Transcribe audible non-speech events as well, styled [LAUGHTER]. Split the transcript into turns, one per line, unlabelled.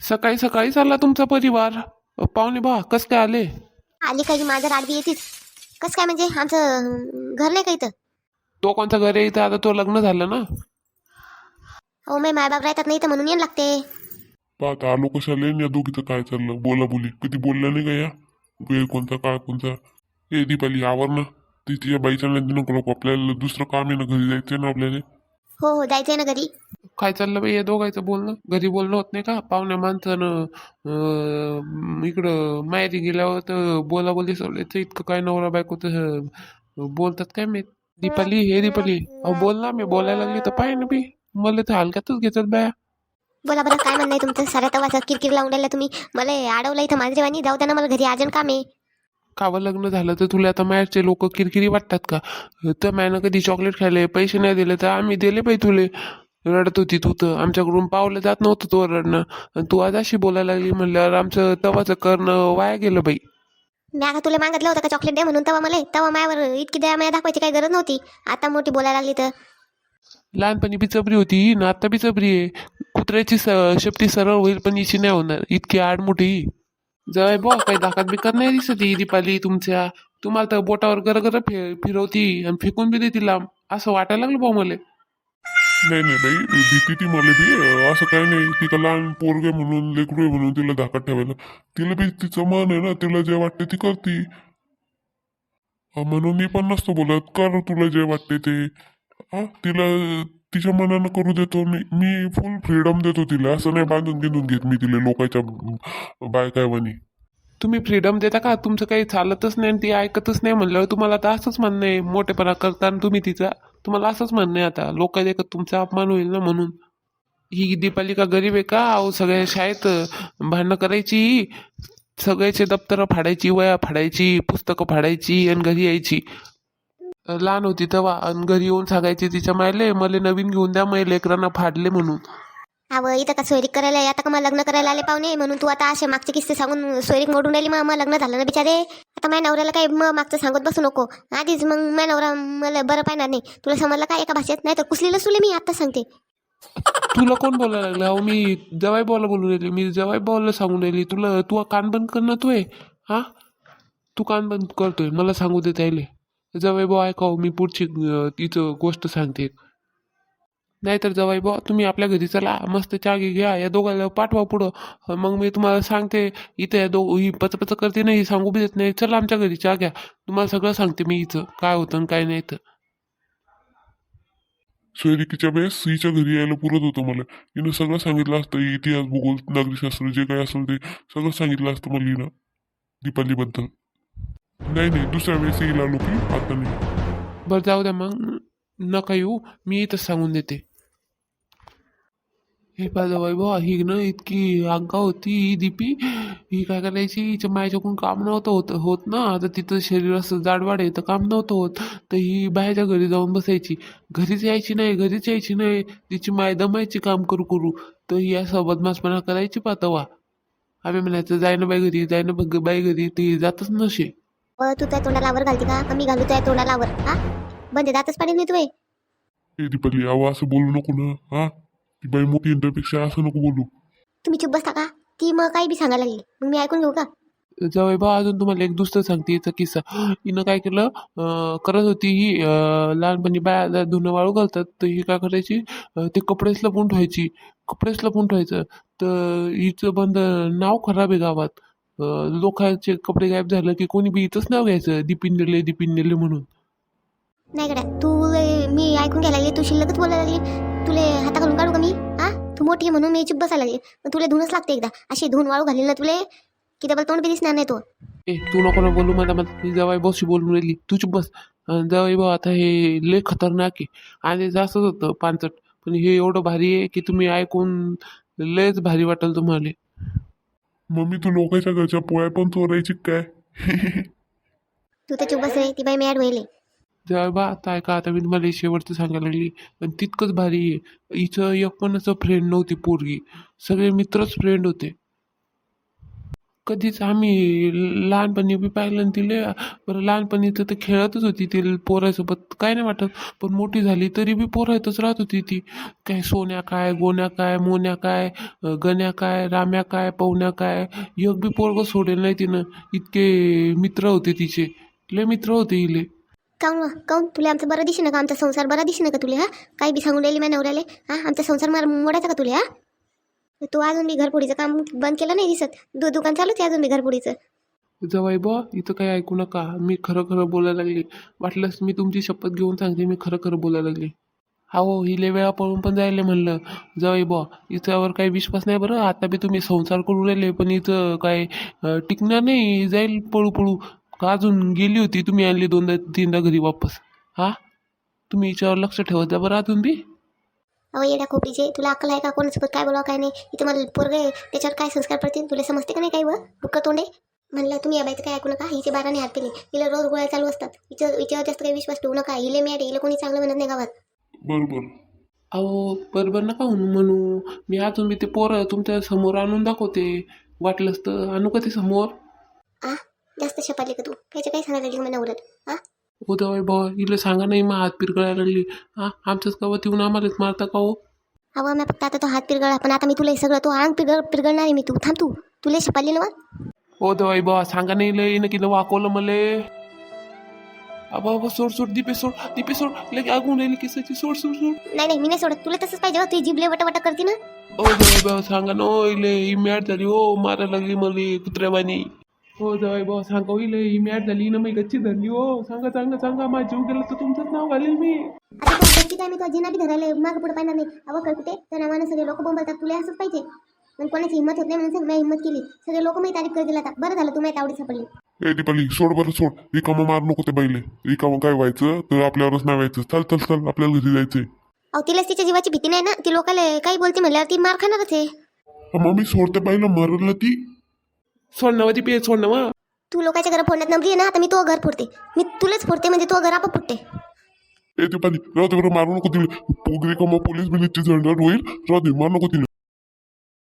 सकाळी सकाळी चालला तुमचा परिवार. पाहुणे बा कस काय आले?
आली काही माझं राडबी येतीच. कसं काय म्हणजे आमचं घर नाही का इथं?
तो कोणता घर आहे इथं आता तो लग्न झालं ना?
अहो मी मायबाप राहतात नाही तर म्हणून येणं लागते.
पाहता आलो कशाला? या दोघीचं काय चाललं? बोला बोली. कधी बोलल्या नाही का या? वेळ कोणता काळ कोणता? ए दीपाली आवर ना. ती तिच्या बाईच्या नंदी नको नको आपल्याला दुसरं काम आहे ना घरी जायचं ना आपल्याला?
हो हो जायचंय ना घरी.
काय चाललं बाई? या दोघायचं बोलणं? घरी बोलणं होत नाही का? पाहुण्या माणसानं इकडं माहेरी गेल्यावर तर बोला बोली सोडायचं इतकं काय नवरा बायकोचं अं, बोलतात काय मी दीपाली हे दीपाली. अहो बोल ना मी बोलायला लागली तर पाहिजे ना बी मला तर हलक्यातच घेतात बाया.
बोला बरं काय म्हणणं आहे तुमचं? साऱ्या तवाचं किरकिर लावून राहिलं तुम्ही. मला अडवलं इथं मांजरेवानी जाऊ द्या ना मला घरी अजून काम आहे.
कावं लग्न झालं तर तुला आता माहेरचे लोक किरकिरी वाटतात का? तर मॅनं कधी चॉकलेट खायले पैसे नाही दिले तर आम्ही दिले पाहिजे तुले. रडत होती तू तर. आमच्याकडून पावलं जात नव्हतं तो रडणं. आणि तू आज अशी बोलायला लागली म्हणल्यावर आमचं तवाचं करणं वाया गेलं बाई.
मी आता तुला मागितलं होतं का चॉकलेट दे म्हणून? तेव्हा मला तेव्हा मायावर इतकी दया माया दाखवायची काही गरज नव्हती. आता मोठी बोलायला लागली तर.
लहानपणी बिचबरी होती. ही ना आता बिचबरी आहे. कुत्र्याची स शेपटी सरळ होईल पण हिची नाही होणार. इतकी आडमुठी जय बो काही दाखत बिकत नाही दिसत ही दीपाली तुमच्या. तुम्हाला तर बोटावर गरगर फि फिरवती आणि फेकून बी देती लांब. असं वाटायला लागलं भाऊ मला.
नाही नाही बाई भीती ती मला बी. असं काय नाही ती लहान पोरगे म्हणून लेकरू आहे म्हणून तिला धाकात ठेवायला. तिला बी तिचं मन आहे ना तिला जे वाटते ती करती. म्हणून मी पण नसतो बोलत. कर तुला जे वाटते ते? हा तिला तिच्या मनानं करू देतो. मी मी फुल फ्रीडम देतो तिला. असं नाही बांधून गिंधून घेत मी तिला लोकांच्या बायकायवानी
तुम्ही फ्रीडम देता का? तुमचं काही चालतच नाही आणि ती ऐकतच नाही म्हणल्यावर तुम्हाला आता असंच म्हणणं आहे. मोठेपणा करताना तुम्ही तिचा. तुम्हाला असंच म्हणणं आहे आता. लोक देखत तुमचा अपमान होईल ना म्हणून. ही दीपाली का गरीब आहे का? अहो सगळ्या शाळेत भांडणं करायची. सगळ्याचे दप्तरं फाडायची वया फाडायची पुस्तकं फाडायची आणि घरी यायची. लहान होती तेव्हा. आणि घरी येऊन सांगायची तिच्या मायले मला नवीन घेऊन द्या मग लेकरांना फाडले म्हणून.
अवं इथं का सोयरीक करायला आहे? आता का मला लग्न करायला आले पाहुणे? म्हणून तू आता असे मागचे किस्से सांगून सोयरीक मोडून राहिली. मग मग लग्न झालं ना बिचारे? आता माझ्या नवऱ्याला काही मग मागचं सांगत बसू नको. आधीच मग माझ्या नवरा मला बरं पाहणार नाही. तुला समजलं का एका भाषेत? नाही तर कुसलीला सुले मी आता सांगते.
तुला कोण बोलायला लागलं? अहो मी जवाई बोला बोलून राहिली. मी जवाई बोलायला सांगून राहिली. तुला तू कान बंद कर ना तू आहे हा? तू कान बंद करतोय मला सांगू दे त्याले. जवाई भाऊ ऐकाव हो, मी पुढची अं, तिचं गोष्ट सांगते. नाहीतर जवाई भाऊ तुम्ही आपल्या घरी चला मस्त चागी घ्या या दोघांना पाठवा पुढं. मग मी तुम्हाला सांगते इथं या दो ही पचपच करते नाही सांगू बी देत नाही. चला आमच्या घरी चहा घ्या. तुम्हाला सगळं सांगते मी हिचं काय होतं आणि काय नाही तर
सोयरिकीच्या वेळेस हिच्या घरी यायला पुरत होतं मला. हिनं सगळं सांगितलं असतं इतिहास भूगोल नागरिकशास्त्र जे काही असेल ते सगळं सांगितलं असतं मला हिनं दीपालीबद्दल. नाही नाही दुसऱ्या वेळेस येईल आलो की आता नाही.
बरं जाऊ द्या मग नका येऊ. मी इथंच सांगून देते. हे पाहिजे वैभव ही ना इतकी अंका होती ही दीपी. ही काय करायची? हिच्या मायाच्याकडून काम नव्हतं होत होत ना. आता तिथं शरीर असं जाडवाड आहे तर काम नव्हतं होत. तर ही बाहेरच्या घरी जाऊन बसायची. घरीच यायची नाही घरीच यायची नाही. तिची माय दमायची काम करू करू. तर ही असं बदमाशपणा करायची पातवा. आम्ही म्हणायचं जाय ना बाई घरी जाय ना बघ बाई घरी ती जातच नसे.
तू त्या तोंडाला आवर घालते का? कमी घालू त्या तोंडाला आवर? हा? बंदे मी
ए दीपाली अहो असं बोलू नको ना. हा? ती बाई मोठी इंटरपेक्षा असं नको बोलू.
तुम्ही चुप बसता का? ती मग काही बी सांगायला लागली. मग मी ऐकून घेऊ का?
जावई बा अजून तुम्हाला एक दुसरं सांगते याचा किस्सा. हिनं काय केलं अं, करत होती ही अं, लहानपणी बाया धुणं वाळू घालतात तर ही काय करायची अं, ते कपडेच लपून ठेवायची कपडेच लपून ठेवायचं. तर हिचं बंद नाव खराब आहे गावात. अं, लोकांचे कपडे गायब झालं की कोणी बी इथंच नाव घ्यायचं दिपीन नेले दिपीन नेले म्हणून.
नाही गड्या तू लय- मी ऐकून घ्यायला लागली तू शिल्लकच बोलायला लागली. तुले हाता घालून काढू का मी? हा? तू मोठी आहे म्हणून मी चुप बसायला लागली. तुला धुनच लागते एकदा. अशी धुन वाळू घालील ना तुले की डबल तोंड बी दिसणार नाही तो.
ए तू नको ना बोलू मला मला मी जवाई बसशी बोलून राहिली. तू चुप बस. जवाई भाऊ आता हे लय खतरनाक आहे. आणि जास्तच होतं पानचट. पण हे एवढं भारी आहे की तुम्ही ऐकून लयच भारी वाटेल तुम्हाला.
मम्मी तू लोकांच्या घरच्या पोळ्या पण चोरायची काय? [LAUGHS]
तू तर चुप बस रे ती बाई मॅड होईल.
जेव्हा बा आता ऐका आता मी तुम्हाला शेवटचं सांगायला लागली. आणि तितकंच भारी आहे. हिचं एक पण असं फ्रेंड नव्हती पोरगी. सगळे मित्रच फ्रेंड होते. कधीच आम्ही लहानपणी बी पाहिलं आणि तिले. बरं लहानपणी तर खेळतच होती ते पोरासोबत. काय नाही वाटत पण मोठी झाली तरी बी पोरायतच राहत होती ती. काय सोन्या काय गोण्या काय मोन्या काय गण्या काय राम्या काय पवन्या काय एक बी पोरग सोडेल नाही तिनं. इतके मित्र होते तिचे. लय मित्र होते इले.
काऊन काऊन? तुला आमचं बरं दिसे ना का? आमचा संसार बरा दिसे ना का तुला हा? काही बी सांगून राहिली माझ्या नवऱ्याले हा? आमचा संसार मार मोडायचा का तुला हा? तू अजून मी घरपोडीचं काम बंद केलं नाही दिसत. दु दुकान चालूच आहे अजून मी घरपोडीचं.
जवाई बा इथं काही ऐकू नका. मी खरं खरं बोलायला लागली. वाटलंच मी तुमची शपथ घेऊन सांगते मी खरं खरं बोलायला लागली. हो हिले वेळा पळून पण जायला म्हणलं. जवाई बा इथं काही विश्वास नाही बरं. आता बी तुम्ही संसार करून राहिले पण इथं काय टिकणार नाही. जाईल पळू पळू. का अजून गेली होती? तुम्ही आणली दोनदा तीनदा घरी वापस. हा? तुम्ही हिच्यावर लक्ष ठेवत जा बरं अजून बी.
अहो येड्या खोपडीचे तुला अक्कल आहे का? कोणासोबत काय बोलावं काय नाही? इथे मला पोरगे त्याच्यावर काय संस्कार पडतील? तुला समजते का नाही काही व? बुक्क तोंडे? म्हणलं तुम्ही या बाईचं काय ऐकू नका? हिचे बाराने हात पेले हिला रोज गोळ्या चालू असतात. हिच्या हिच्यावर जास्त काही विश्वास ठेवू नका. हिले मॅट हिला कोणी चांगलं म्हणत नाही गावात.
बरोबर.
अहो बरोबर नका म्हणू म्हणू. मी अजून बी ते पोरं तुमच्यासमोर आणून दाखवते. वाटलंच तर आणू का ते समोर?
आ? जास्त शपातली का तू. कायच्या काय सांगायला लागली मला नवरत हा?
हो दवाई भाऊ हिला सांगा नाही मग हात पिरगळायला लागली. हा? आमच्याच गावात येऊन आम्हालाच मारता का हो?
अहो मी फक्त आता तो हात पिरगळा पण आता मी तुला हे सगळं तो अंग पिरगळ पिरगळणार आहे मी तू. थांब तू. तुला शपाली ना
हो दवाई भाऊ सांगा नाही लय न की वाकवलं मले. अबा अबा सोड सोड दीपे सोड दीपे सोड. लगे आगून राहिली किसाची. सोड सोड सोड.
नाही नाही मी नाही सोडत. तुला तसंच पाहिजे हो तुझी जिबले वटा वटा करते ना.
हो दवाई भाऊ सांगा ना हो इले ही मॅट झाली हो मारायला लागली मला कुत्र्यावानी हो दवाई भाऊ सांगा हो इले ही मॅट झाली ना मी गच्ची धरली हो. सांगा सांगा सांगा माझा जीव गेला तर तुमचंच नाव घालेल मी.
आता तो गच्ची काय मी तो जिना बी धरायला माग पुढे नाही. अवं कर कुठे? नावानं सगळे लोक बोंबलतात. तुला असंच पाहिजे. पण कोणाची हिंमत होत नाही म्हणून सांग मी हिंमत केली. सगळे लोक मी तारीफ करतील आता. बरं झालं तुम्ही तावडी सापडली.
ए दीपाली सोड बरं सोड. रिकामं मार नको ते बाईले रिकामं काय व्हायचं? तर आपल्यावरच नाही व्हायचं चल चल चल. आपल्याला घरी जायचंय.
अहो तिलाच तिच्या जीवाची भीती नाही ना? ती लोकांना काही बोलते म्हणल्यावर ती मार खाणारच आहे.
हा, मग मी सोडते बाईला मरलं ती.
सोड ना ती पे सोड ना वा
तू लोकांच्या घर फोडण्यात नंबरी आहे ना आता मी तो घर फोडते. मी तुलाच फोडते म्हणजे तो घर आपण फुटते.
ए दीपाली राहू दे बरं मारू नको तिला. रिकामं पोलीस बिलीसची झंझट होईल राहू दे मार नको तिला.